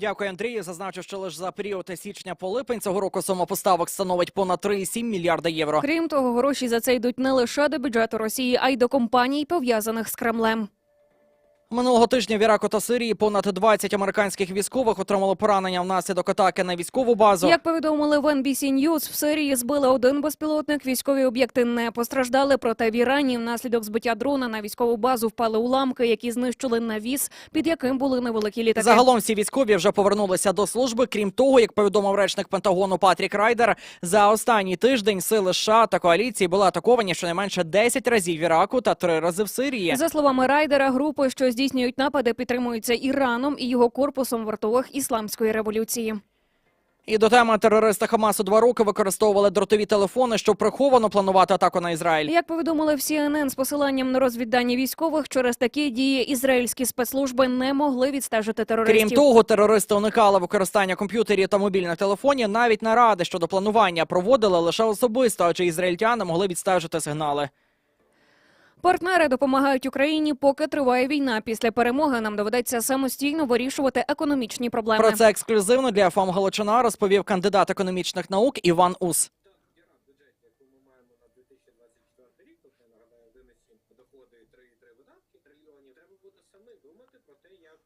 Дякую, Андрію. Зазначу, що лише за період січня по липень цього року сума поставок становить понад 3,7 мільярда євро. Крім того, гроші за це йдуть не лише до бюджету Росії, а й до компаній, пов'язаних з Кремлем. Минулого тижня в Іраку та Сирії понад 20 американських військових отримали поранення внаслідок атаки на військову базу. Як повідомили в NBC News, в Сирії збили один безпілотник. Військові об'єкти не постраждали. Проте в Ірані внаслідок збиття дрона на військову базу впали уламки, які знищили навіс, під яким були невеликі літаки. Загалом всі військові вже повернулися до служби. Крім того, як повідомив речник Пентагону Патрік Райдер, за останній тиждень сили США та коаліції були атаковані щонайменше 10 разів в Іраку та 3 рази в Сирії. За словами райдера, групи, що здійснюють напади, підтримуються Іраном і його корпусом вартових ісламської революції. І до теми терористи Хамасу два роки використовували дротові телефони, щоб приховано планувати атаку на Ізраїль. Як повідомили в CNN з посиланням на розвіддані військових, через такі дії ізраїльські спецслужби не могли відстежити терористів. Крім того, терористи уникали використання комп'ютерів та мобільних телефонів. Навіть наради щодо планування проводили лише особисто, адже ізраїльтяни могли відстежити сигнали. Партнери допомагають Україні, поки триває війна. Після перемоги нам доведеться самостійно вирішувати економічні проблеми. Про це ексклюзивно для ФАМ Галичина розповів кандидат економічних наук Іван Ус. бюджеті, яку ми маємо на 2024 рік, тобто я нагадаю 1,7 доходи і 3,3 видатки трильйонів, треба буде саме думати про те, як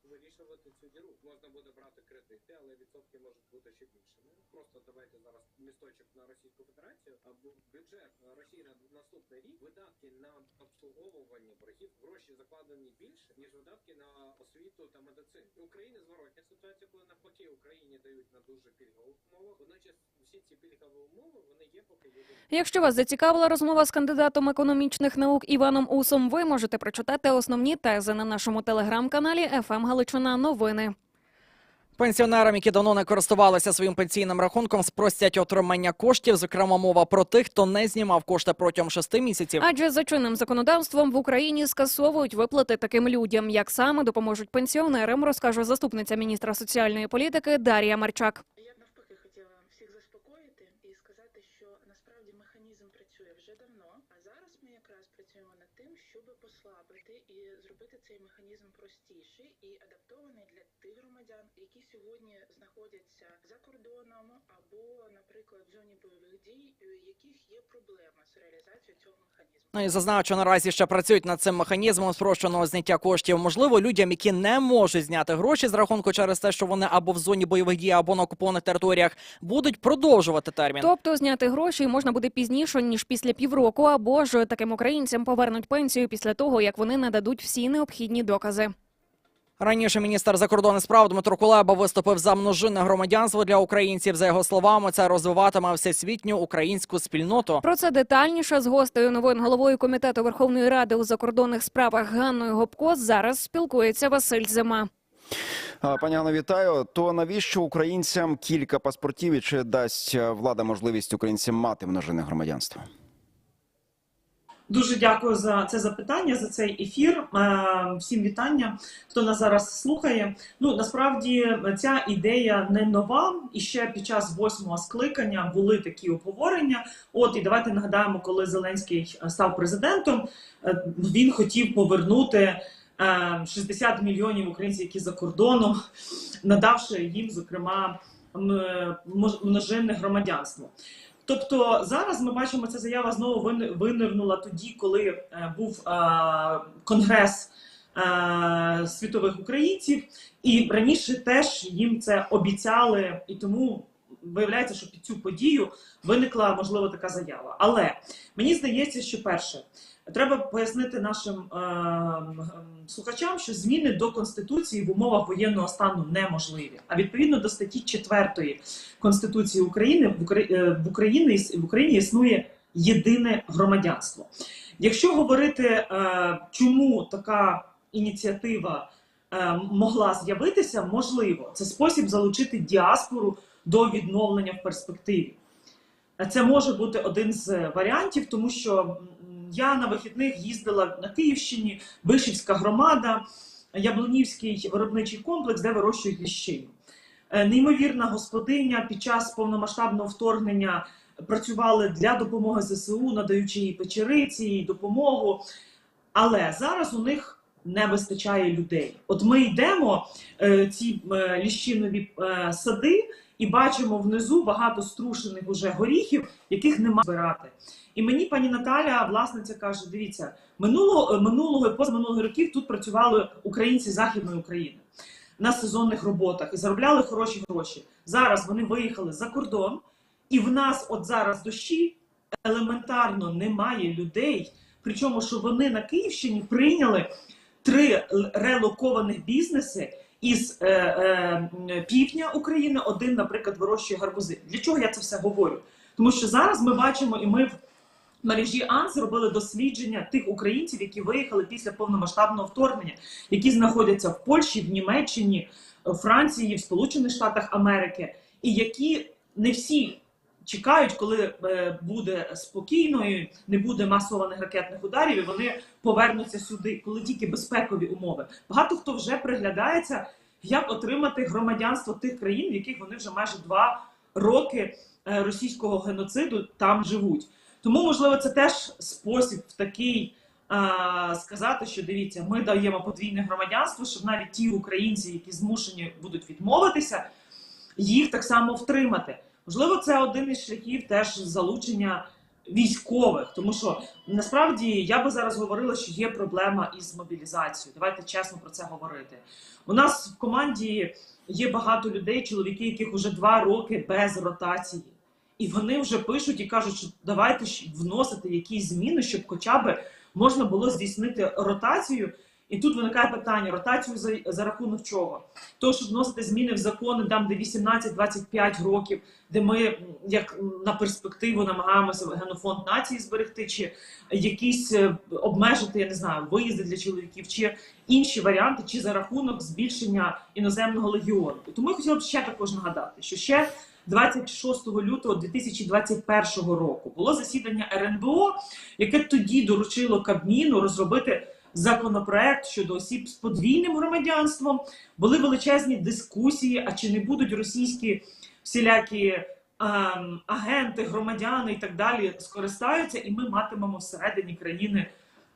вирішувати цю діру. Можна буде брати кредити, але відсотки можуть бути ще більшими. Просто давайте зараз місточок на Російську Федерацію або бюджет Росії на наступний рік. Видатки на обслуговування боргів гроші закладені більше ніж видатки на освіту та медицину. України зворотня ситуація, коли навпаки Україні дають на дуже пільгових умовах. Водночас всі ці пільгові умови вони є поки. Якщо вас зацікавила розмова з кандидатом економічних наук Іваном Усом, ви можете прочитати основні тези на нашому телеграм-каналі «ФМ Галичина Новини. Пенсіонерам, які давно не користувалися своїм пенсійним рахунком, спростять отримання коштів. Зокрема, мова про тих, хто не знімав кошти протягом шести місяців. Адже за чинним законодавством в Україні скасовують виплати таким людям. Як саме допоможуть пенсіонерам, розкаже заступниця міністра соціальної політики Дар'я Марчак. Я навпаки хотіла всіх заспокоїти і сказати, що насправді механізм працює вже давно. А зараз ми якраз працюємо над тим, щоб послабити і зробити цей механізм простіший і адаптований громадян, які сьогодні знаходяться за кордоном або, наприклад, в зоні бойових дій, у яких є проблема з реалізацією цього механізму. Ну і зазначу, наразі ще працюють над цим механізмом спрощеного зняття коштів. Можливо, людям, які не можуть зняти гроші з рахунку через те, що вони або в зоні бойових дій, або на окупованих територіях, будуть продовжувати термін. Тобто зняти гроші можна буде пізніше ніж після півроку, або ж таким українцям повернуть пенсію після того, як вони нададуть всі необхідні докази. Раніше міністр закордонних справ Дмитро Кулеба виступив за множинне громадянство для українців. За його словами, це розвиватиме всесвітню українську спільноту. Про це детальніше з гостею новин головою комітету Верховної Ради у закордонних справах Ганною Гопко зараз спілкується Василь Зима. Пані Ганно, вітаю. То навіщо українцям кілька паспортів і чи дасть е, влада можливість українцям мати множинне громадянство? Дуже дякую за це запитання, за цей ефір. Е, Всім вітання, хто нас зараз слухає. Ну насправді ця ідея не нова. І ще під час восьмого скликання були такі обговорення. От і давайте нагадаємо, коли Зеленський став президентом, е, він хотів повернути. е, 60 мільйонів українців, які за кордоном, надавши їм, зокрема, множинне громадянство. Тобто зараз ми бачимо, ця заява знову вин- винирнула тоді, коли е, був е, конгрес е, світових українців, і раніше теж їм це обіцяли, і тому виявляється, що під цю подію виникла можливо така заява. Але мені здається, що перше. Треба пояснити нашим е, слухачам, що зміни до конституції в умовах воєнного стану неможливі. А відповідно до статті 4 Конституції України в е, Україні в Україні існує єдине громадянство. Якщо говорити, е, чому така ініціатива е, могла з'явитися, можливо, це спосіб залучити діаспору до відновлення в перспективі. Це може бути один з варіантів, тому що я на вихідних їздила на Київщині, Вишівська громада, Яблунівський виробничий комплекс, де вирощують ліщину. Е, Неймовірна господиня під час повномасштабного вторгнення працювали для допомоги ЗСУ, надаючи їй печериці, їй допомогу. Але зараз у них не вистачає людей. От ми йдемо е, ці е, ліщинові сади і бачимо внизу багато струшених уже горіхів, яких нема збирати. І мені пані Наталя, власниця, каже: дивіться, минулого е, минулого і позаминулого років тут працювали українці Західної України на сезонних роботах і заробляли хороші гроші. Зараз вони виїхали за кордон, і в нас от зараз дощі елементарно немає людей. Причому, що вони на Київщині прийняли три релокованих бізнеси із е, е, півдня України, один, наприклад, вирощує гарбузи. Для чого я це все говорю? Тому що зараз ми бачимо, і ми в мережі АН зробили дослідження тих українців, які виїхали після повномасштабного вторгнення, які знаходяться в Польщі, в Німеччині, в Франції, в Сполучених Штатах Америки, і які не всі чекають, коли е, буде спокійно, і не буде масованих ракетних ударів, і вони повернуться сюди, коли тільки безпекові умови. Багато хто вже приглядається, як отримати громадянство тих країн, в яких вони вже майже два роки е, російського геноциду там живуть. Тому, можливо, це теж спосіб такий сказати, що дивіться, ми даємо подвійне громадянство, щоб навіть ті українці, які змушені будуть відмовитися, їх так само втримати. Можливо, це один із шляхів теж залучення військових, тому що насправді я би зараз говорила, що є проблема із мобілізацією. Давайте чесно про це говорити. У нас в команді є багато людей, чоловіки, яких вже два роки без ротації. І вони вже пишуть і кажуть, що давайте вносити якісь зміни, щоб хоча б можна було здійснити ротацію. І тут виникає питання: ротацію за, за рахунок чого? То, щоб вносити зміни в закони, там, де 18-25 років, де ми як на перспективу намагаємося генофонд нації зберегти, чи якісь е, обмежити, я не знаю, виїзди для чоловіків, чи інші варіанти, чи за рахунок збільшення іноземного легіону. Тому я хотіла б ще також нагадати, що ще 26 лютого 2021 року було засідання РНБО, яке тоді доручило Кабміну розробити законопроект щодо осіб з подвійним громадянством. Були величезні дискусії, а чи не будуть російські всілякі ем, агенти, громадяни і так далі скористаються, і ми матимемо всередині країни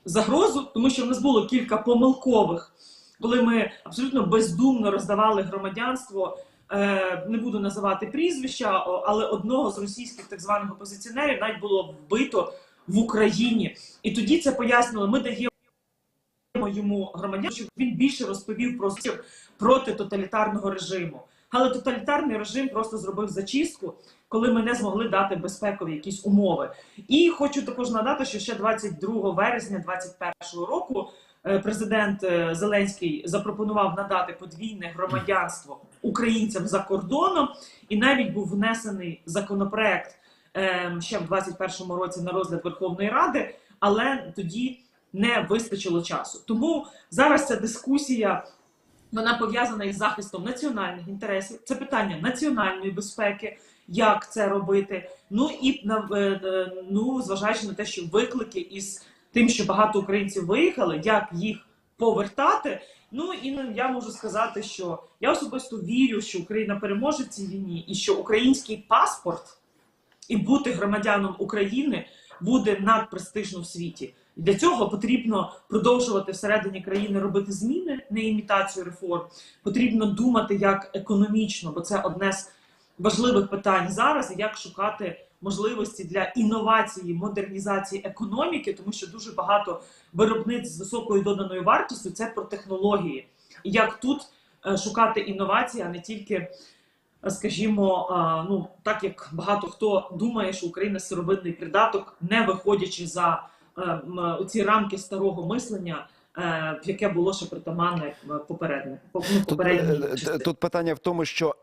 загрозу, тому що в нас було кілька помилкових, коли ми абсолютно бездумно роздавали громадянство. Е, не буду називати прізвища, але одного з російських так званих опозиціонерів навіть було вбито в Україні. І тоді це пояснили. Ми даємо йому громадянство, щоб він більше розповів про проти тоталітарного режиму. Але тоталітарний режим просто зробив зачистку, коли ми не змогли дати безпекові якісь умови. І хочу також нагадати, що ще 22 вересня 2021 року е, президент е, Зеленський запропонував надати подвійне громадянство українцям за кордоном, і навіть був внесений законопроект е, ще в 2021 році на розгляд Верховної Ради, але тоді не вистачило часу. Тому зараз ця дискусія вона пов'язана із захистом національних інтересів. Це питання національної безпеки, як це робити. Ну і е, е, ну, зважаючи на те, що виклики із тим, що багато українців виїхали, як їх повертати. Ну і ну, я можу сказати, що я особисто вірю, що Україна переможе в цій війні, і що український паспорт і бути громадяном України буде надпрестижно в світі. І Для цього потрібно продовжувати всередині країни робити зміни, не імітацію реформ. Потрібно думати як економічно, бо це одне з важливих питань зараз, як шукати можливості для інновації, модернізації економіки, тому що дуже багато виробництв з високою доданою вартістю це про технології. І як тут е, шукати інновації, а не тільки, е, скажімо, е, ну так як багато хто думає, що Україна сировинний придаток, не виходячи за ці рамки старого мислення, е, яке було ще притаманне е, попередне ну, Тут, е, е, тут питання в тому, що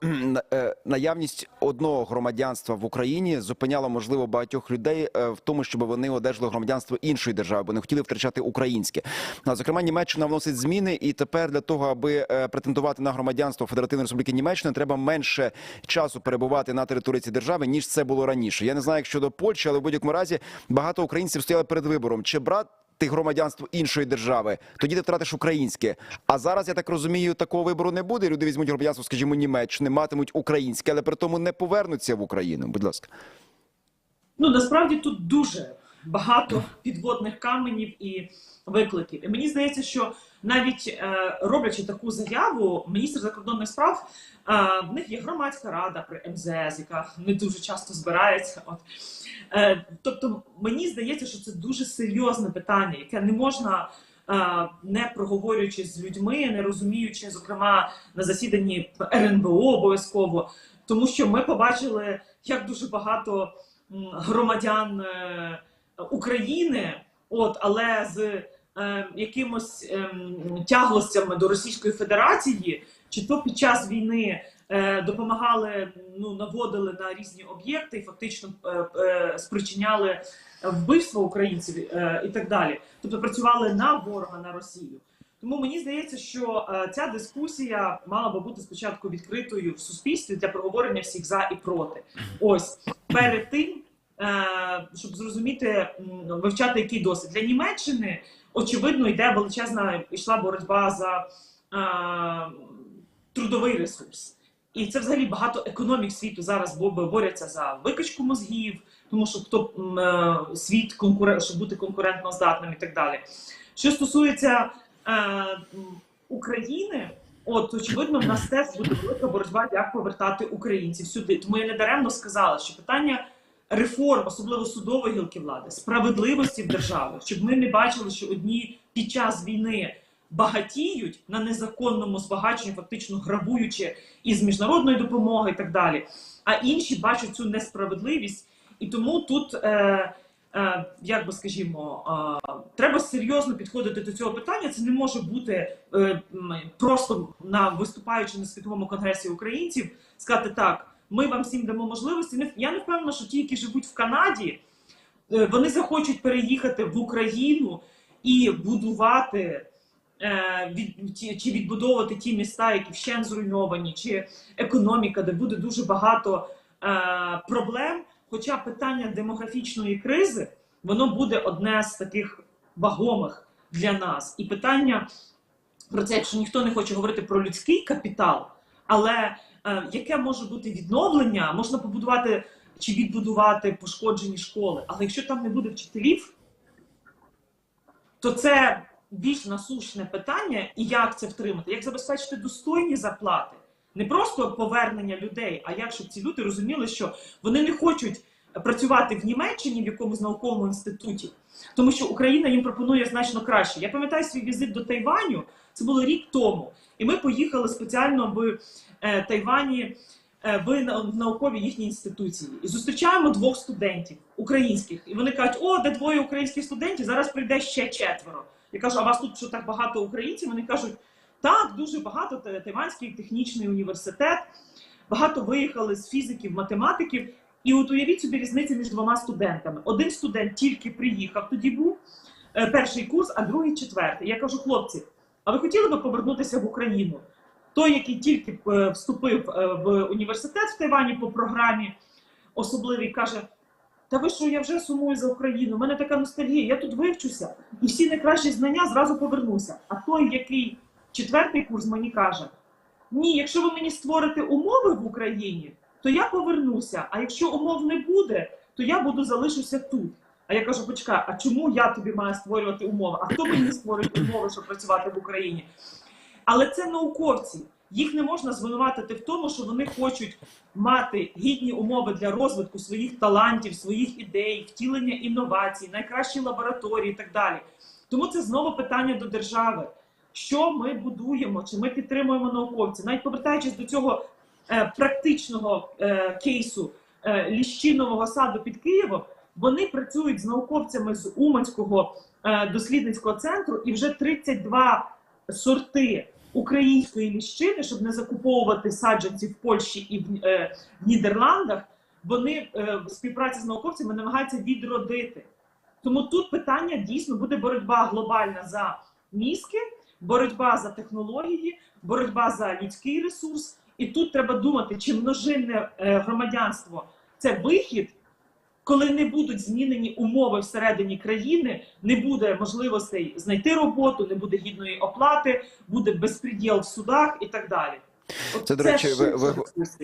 е, наявність одного громадянства в Україні зупиняла можливо багатьох людей е, в тому, щоб вони одержали громадянство іншої держави, бо не хотіли втрачати українське. А зокрема, Німеччина вносить зміни, і тепер для того, аби е, претендувати на громадянство Федеративної Республіки Німеччина, треба менше часу перебувати на території цієї держави, ніж це було раніше. Я не знаю, як щодо Польщі, але в будь-якому разі багато українців стояли перед вибором: чи брати громадянство іншої держави, тоді ти втратиш українське. А зараз я так розумію, такого вибору не буде. Люди візьмуть громадянство, скажімо, Німеччини, матимуть українське, але при тому не повернуться в Україну. Будь ласка. Ну насправді тут дуже багато підводних каменів і викликів. І мені здається, що навіть е, роблячи таку заяву, міністр закордонних справ е, в них є громадська рада при МЗС, яка не дуже часто збирається. От. Е, тобто, мені здається, що це дуже серйозне питання, яке не можна. е, Не проговорюючи з людьми, не розуміючи, зокрема на засіданні РНБО обов'язково, тому що ми побачили, як дуже багато громадян е, України, от але з якимось ем, тяглостями до Російської Федерації, чи то під час війни е, допомагали, ну наводили на різні об'єкти і фактично е, е, спричиняли вбивство українців і так далі. Тобто працювали на ворога на Росію. Тому мені здається, що ця дискусія мала би бути спочатку відкритою в суспільстві для проговорення всіх за і проти. Ось перед тим, щоб зрозуміти, вивчати який досвід для Німеччини, очевидно, йде величезна йшла боротьба за е, трудовий ресурс. І це взагалі багато економік світу зараз бо- борються за викачку мозгів, тому що хто е, світ конкурент, щоб бути конкурентно здатним і так далі. Що стосується е, України, от очевидно, в нас теж буде велика боротьба, як повертати українців сюди. Тому я не даремно сказала, що питання реформ, особливо судової гілки влади, справедливості в державі, щоб ми не бачили, що одні під час війни багатіють на незаконному збагаченні, фактично грабуючи із міжнародної допомоги і так далі. А інші бачать цю несправедливість, і тому тут, е, е, як би скажімо, е, треба серйозно підходити до цього питання. Це не може бути е, просто на виступаючи на світовому конгресі українців, сказати так. Ми вам всім дамо можливості. Я не впевнена, що ті, які живуть в Канаді, е, вони захочуть переїхати в Україну і будувати е, від, чи відбудовувати ті міста, які вщен зруйновані, чи економіка, де буде дуже багато е, проблем. Хоча питання демографічної кризи воно буде одне з таких вагомих для нас. І питання про це, якщо ніхто не хоче говорити про людський капітал, але яке може бути відновлення, можна побудувати чи відбудувати пошкоджені школи. Але якщо там не буде вчителів, то це більш насущне питання, і як це втримати, як забезпечити достойні зарплати, не просто повернення людей, а як щоб ці люди розуміли, що вони не хочуть працювати в Німеччині в якомусь науковому інституті, тому що Україна їм пропонує значно краще. Я пам'ятаю свій візит до Тайваню, це було рік тому, і ми поїхали спеціально в е, Тайвані. е, В на- в науковій їхній інституції і зустрічаємо двох студентів українських, і вони кажуть: о, де двоє українських студентів, зараз прийде ще четверо. Я кажу, а вас тут що так багато українців? Вони кажуть, так, дуже багато. Та- Тайванський технічний університет, багато виїхали з фізиків, математиків. І от уявіть собі різницю між двома студентами. Один студент тільки приїхав, тоді був е, перший курс, а другий четвертий. Я кажу, хлопці, а ви хотіли би повернутися в Україну? Той, який тільки е, вступив е, в університет в Тайвані по програмі особливій, каже: Та ви що, я вже сумую за Україну, у мене така ностальгія, я тут вивчуся, і всі найкращі знання зразу повернуся. А той, який четвертий курс мені каже: Ні, якщо ви мені створите умови в Україні, то я повернуся. А якщо умов не буде, то я буду залишуся тут. А я кажу, почекай, а чому я тобі маю створювати умови? А хто мені створить умови, щоб працювати в Україні? Але це науковці. Їх не можна звинуватити в тому, що вони хочуть мати гідні умови для розвитку своїх талантів, своїх ідей, втілення інновацій, найкращі лабораторії і так далі. Тому це знову питання до держави. Що ми будуємо, чи ми підтримуємо науковців? Навіть повертаючись до цього практичного е, кейсу е, ліщинового саду під Києвом, вони працюють з науковцями з Уманського е, дослідницького центру і вже 32 сорти української ліщини, щоб не закуповувати саджанці в Польщі і в, е, Нідерландах. Вони е, в співпраці з науковцями намагаються відродити. Тому тут питання дійсно буде боротьба глобальна за мізки, боротьба за технології, боротьба за людський ресурс. І тут треба думати, чи множинне е, громадянство це вихід, коли не будуть змінені умови всередині країни, не буде можливостей знайти роботу, не буде гідної оплати, буде безпреділ в судах і так далі. Це, до речі, ви- ви-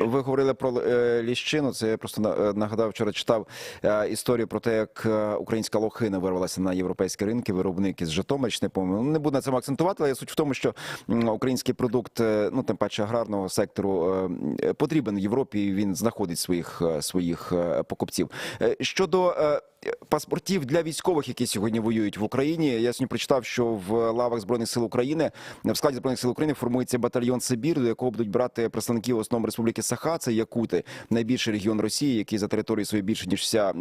Ви говорили про е, ліщину. Це я просто е, нагадав, вчора читав е, історію про те, як українська лохина вирвалася на європейські ринки, виробник із Житомирщини. Ну, не буду на цьому акцентувати, але суть в тому, що український продукт, ну тим паче аграрного сектору, потрібен в Європі. і Він знаходить своїх своїх покупців. Щодо паспортів для військових, які сьогодні воюють в Україні, я сьогодні прочитав, що в лавах збройних сил України в складі збройних сил України формується батальйон Сибір, до якого будуть брати представників в основному республіки Саха, це Якути, найбільший регіон Росії, який за територією своєю більше ніж вся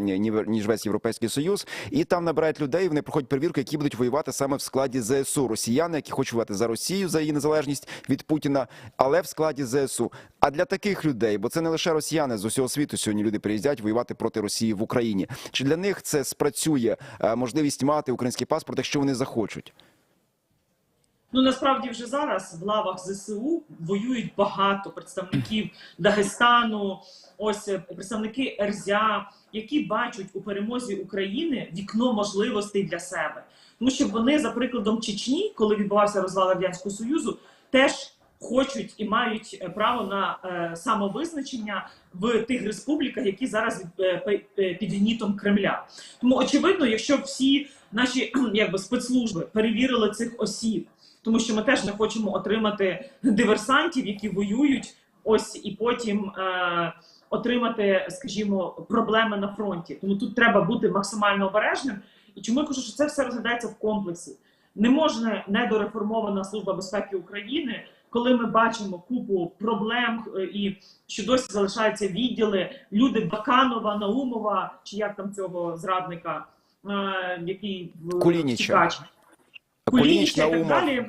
ніж весь європейський союз. І там набирають людей. Вони проходять перевірку, які будуть воювати саме в складі ЗСУ. Росіяни, які хочуть воювати за Росію, за її незалежність від Путіна, але в складі ЗСУ. А для таких людей, бо це не лише росіяни з усього світу. Сьогодні люди приїздять воювати проти Росії в Україні. Чи для них це спрацює е, можливість мати український паспорт, якщо вони захочуть? Ну насправді вже зараз в лавах ЗСУ воюють багато представників Дагестану, ось е, представники РЗЯ, які бачать у перемозі України вікно можливостей для себе. Тому що вони, за прикладом Чечні, коли відбувався розвал радянського союзу, теж хочуть і мають е, право на е, самовизначення в тих республіках, які зараз під гнітом Кремля. Тому очевидно, якщо всі наші якби спецслужби перевірили цих осіб, тому що ми теж не хочемо отримати диверсантів, які воюють, ось і потім е, отримати, скажімо, проблеми на фронті. Тому тут треба бути максимально обережним. І чому я кажу, що це все розглядається в комплексі? Не можна недореформована служба безпеки України, коли ми бачимо купу проблем е, і що досі залишаються відділи, люди Баканова, Наумова, чи як там цього зрадника, е, який Кулініча. втікач. Кулініч, Кулініча і так далі.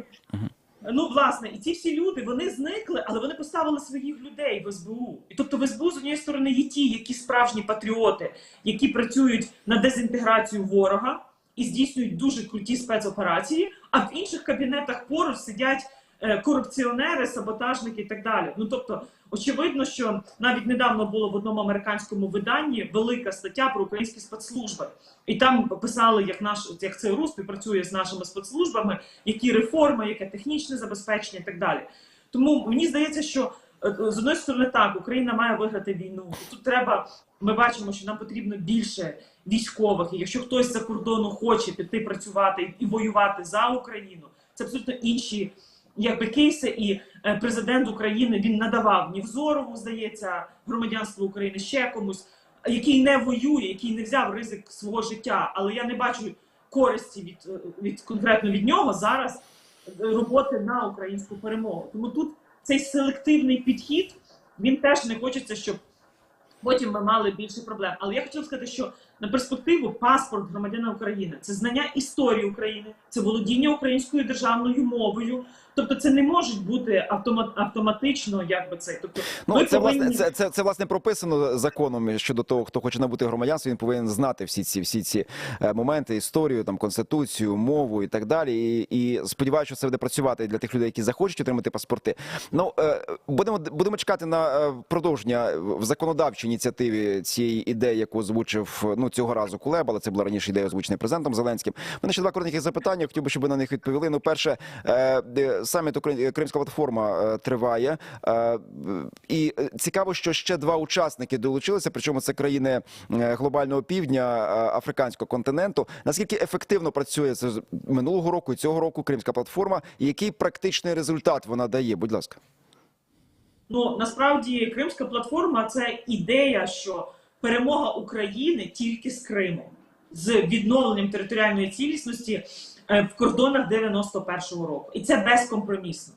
Ну, власне, і ці всі люди вони зникли, але вони поставили своїх людей в СБУ. І тобто в СБУ з однієї сторони є ті, які справжні патріоти, які працюють на дезінтеграцію ворога і здійснюють дуже круті спецоперації. А в інших кабінетах поруч сидять е, корупціонери, саботажники і так далі. Ну тобто, очевидно, що навіть недавно було в одному американському виданні велика стаття про українські спецслужби. І там писали, як наш як ЦРУ співпрацює з нашими спецслужбами, які реформи, яке технічне забезпечення і так далі. Тому мені здається, що е, з одної сторони так Україна має виграти війну. Тут треба. Ми бачимо, що нам потрібно більше військових. І якщо хтось за кордону хоче піти працювати і воювати за Україну, це абсолютно інші якби кейси. І е, президент України він надавав Нівзорову, здається, громадянство України ще комусь, який не воює, який не взяв ризик свого життя. Але я не бачу користі від, е, від конкретно від нього зараз е, роботи на українську перемогу. Тому тут цей селективний підхід він теж не хочеться, щоб потім ми мали більше проблем. Але я хотіла сказати, що на перспективу паспорт громадянина України це знання історії України, це володіння українською державною мовою. Тобто, це не може бути автомат, автоматично, як би це. Тобто, Ну це повинні... власне це, це, це власне прописано законом щодо того, хто хоче набути громадянство. Він повинен знати всі ці всі ці е, моменти, історію, там конституцію, мову і так далі. І, і сподіваюся, що це буде працювати для тих людей, які захочуть отримати паспорти. Ну е, будемо будемо чекати на е, продовження в законодавчій ініціативі цієї ідеї, яку озвучив ну цього разу Кулеба, але це була раніше ідея озвучена президентом Зеленським. У Мене ще два короткі запитання. Хотів би, щоб ви на них відповіли. Ну, перше, саміт Кримська платформа е, триває, е, і е, цікаво, що ще два учасники долучилися. Причому це країни е, глобального півдня е, африканського континенту. Наскільки ефективно працює це минулого року і цього року Кримська платформа, який практичний результат вона дає? Будь ласка. Ну насправді Кримська платформа це ідея, що перемога України тільки з Кримом, з відновленням територіальної цілісності е, в кордонах 91-го року, і це безкомпромісно.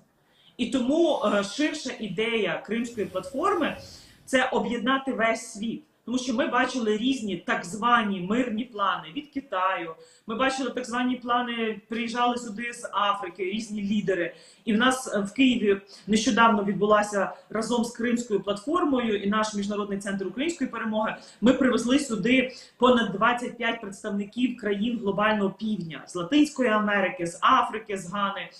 І тому е, ширша ідея Кримської платформи це об'єднати весь світ. Тому що ми бачили різні так звані мирні плани від Китаю. Ми бачили так звані плани, приїжджали сюди з Африки, різні лідери. І в нас е, в Києві нещодавно відбулася разом з Кримською платформою і наш міжнародний центр української перемоги. Ми привезли сюди понад 25 представників країн глобального півдня з Латинської Америки, з Африки, з Гани,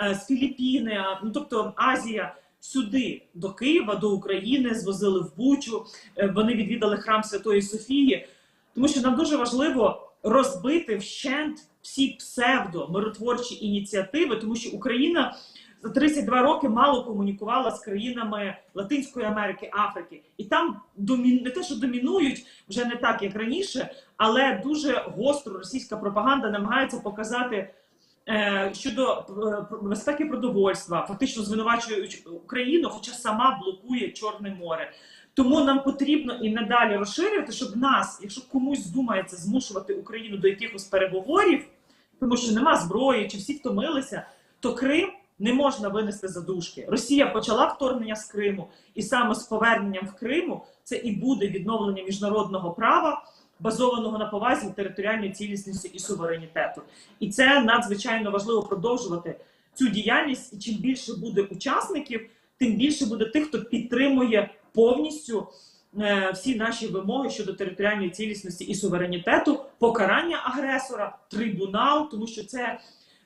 е, з Філіппіни, ну тобто Азія. Сюди до Києва, до України звозили в Бучу. е, Вони відвідали храм Святої Софії, тому що нам дуже важливо розбити вщент всі псевдо миротворчі ініціативи, тому що Україна за 32 роки мало комунікувала з країнами Латинської Америки, Африки, і там домі... не те, що домінують вже не так, як раніше, але дуже гостро російська пропаганда намагається показати. Е, Щодо е, безпеки продовольства, фактично звинувачуючи Україну, хоча сама блокує Чорне море. Тому нам потрібно і надалі розширювати, щоб нас, якщо комусь здумається змушувати Україну до якихось переговорів, тому що нема зброї, чи всі втомилися, то Крим не можна винести за дужки. Росія почала вторгнення з Криму, і саме з поверненням в Криму це і буде відновлення міжнародного права, базованого на повазі територіальної цілісності і суверенітету. І це надзвичайно важливо продовжувати цю діяльність. І чим більше буде учасників, тим більше буде тих, хто підтримує повністю е, всі наші вимоги щодо територіальної цілісності і суверенітету, покарання агресора, трибунал, тому що це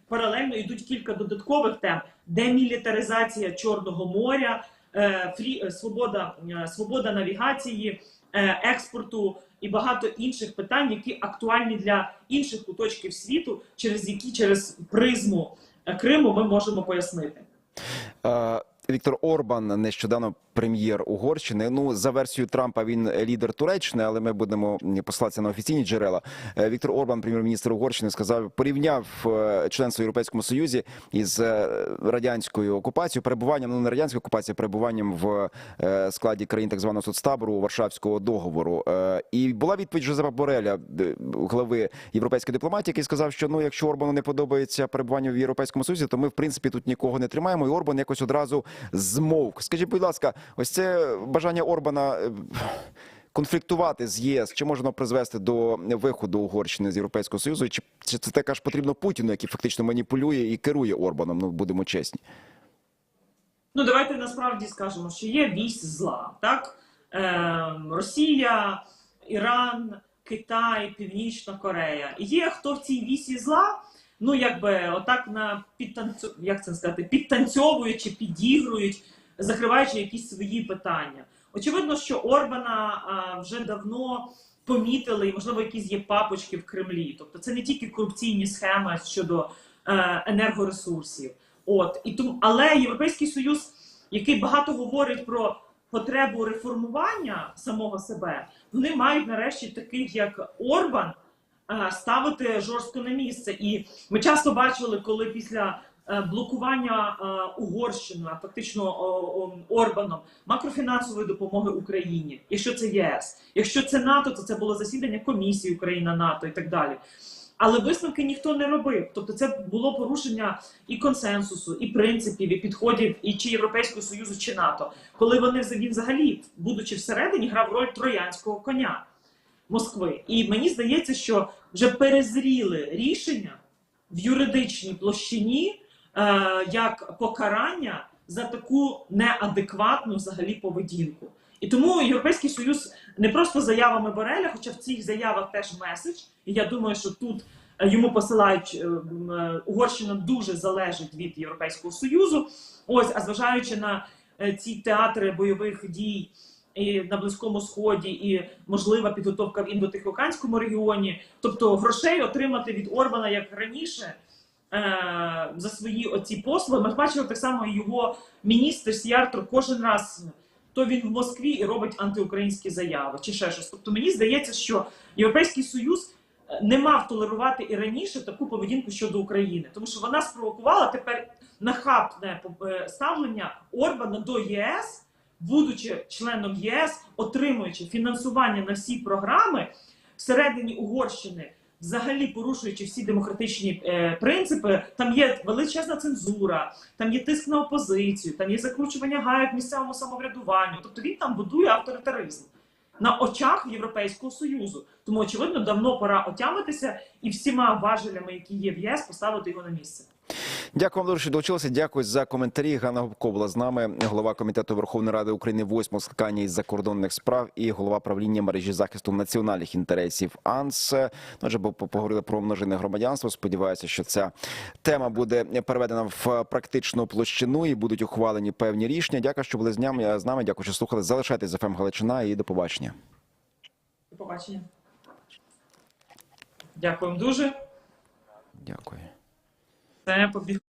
паралельно йдуть кілька додаткових тем: демілітаризація Чорного моря, е, фрі, е, свобода, свобода навігації, експорту і багато інших питань, які актуальні для інших куточків світу, через які через призму е, Криму ми можемо пояснити. Е, Віктор Орбан, нещодавно прем'єр Угорщини. Ну за версією Трампа він лідер Туреччини, але ми будемо посилатися на офіційні джерела. Е, Віктор Орбан, прем'єр-міністр Угорщини, сказав, порівняв е, членство в Європейському Союзі із е, радянською окупацією, перебуванням ну не радянською окупацією, перебуванням в складі країн так званого соцтабору Варшавського договору. І була відповідь Жозепа Бореля, глави європейської дипломатії, який сказав, що ну якщо Орбану не подобається перебування в Європейському Союзі, то ми в принципі тут нікого не тримаємо. І Орбан якось одразу змовк. Скажіть, будь ласка, ось це бажання Орбана. е, Конфліктувати з ЄС чи можна призвести до виходу Угорщини з Європейського Союзу? Чи, чи це така ж потрібно Путіну, який фактично маніпулює і керує Орбаном? Ну будемо чесні. Ну, давайте насправді скажемо, що є вісь зла, так? Е, Росія, Іран, Китай, Північна Корея. Є хто в цій вісі зла, ну якби отак на підтанцю... як це сказати, підтанцьовують чи підігрують, закриваючи якісь свої питання. Очевидно, що Орбана а, вже давно помітили, і можливо, якісь є папочки в Кремлі. Тобто, це не тільки корупційні схеми щодо е, енергоресурсів. От і тому, але Європейський Союз, який багато говорить про потребу реформування самого себе, вони мають нарешті таких як Орбан ставити жорстко на місце. І ми часто бачили, коли після е, блокування е, Угорщиною, а фактично Орбаном макрофінансової допомоги Україні, якщо це ЄС, якщо це НАТО, то це було засідання комісії Україна НАТО і так далі. Але висновки ніхто не робив. Тобто, це було порушення і консенсусу, і принципів, і підходів, і чи Європейського Союзу, чи НАТО, коли вони він взагалі, будучи всередині, грав роль троянського коня Москви. І мені здається, що вже перезріли рішення в юридичній площині е, як покарання за таку неадекватну взагалі поведінку. І тому Європейський Союз не просто заявами Бореля, хоча в цих заявах теж меседж. І я думаю, що тут е, йому посилають е, е, Угорщина дуже залежить від Європейського Союзу. Ось, а зважаючи на ці театри бойових дій і на Близькому Сході, і можлива підготовка в індотихоокеанському регіоні, тобто грошей отримати від Орбана як раніше. е, За свої оці послуги ми бачили так само його міністр Сіартр кожен раз то він в Москві і робить антиукраїнські заяви чи ще щось. Тобто мені здається, що Європейський Союз е, не мав толерувати і раніше таку поведінку щодо України, тому що вона спровокувала тепер нахабне е, ставлення Орбана до ЄС, будучи членом ЄС, отримуючи фінансування на всі програми всередині Угорщини. Взагалі порушуючи всі демократичні е, принципи, там є величезна цензура, там є тиск на опозицію, там є закручування гаяк місцевому самоврядуванню. Тобто він там будує авторитаризм на очах Європейського союзу. Тому очевидно, давно пора отямитися і всіма важелями, які є в ЄС, поставити його на місце. Дякую вам дуже, що долучилися. Дякую за коментарі. Ганна Губко була з нами, голова комітету Верховної Ради України, восьмого скликання із закордонних справ і голова правління мережі захисту національних інтересів АНС. Ну, поговорили про множинне громадянство. Сподіваюся, що ця тема буде переведена в практичну площину і будуть ухвалені певні рішення. Дякую, що були з нами. З нами. Дякую, що слухали. Залишайтесь з ФМ Галичина і до побачення. До побачення. Дякуємо дуже. Дякую. Це побіг.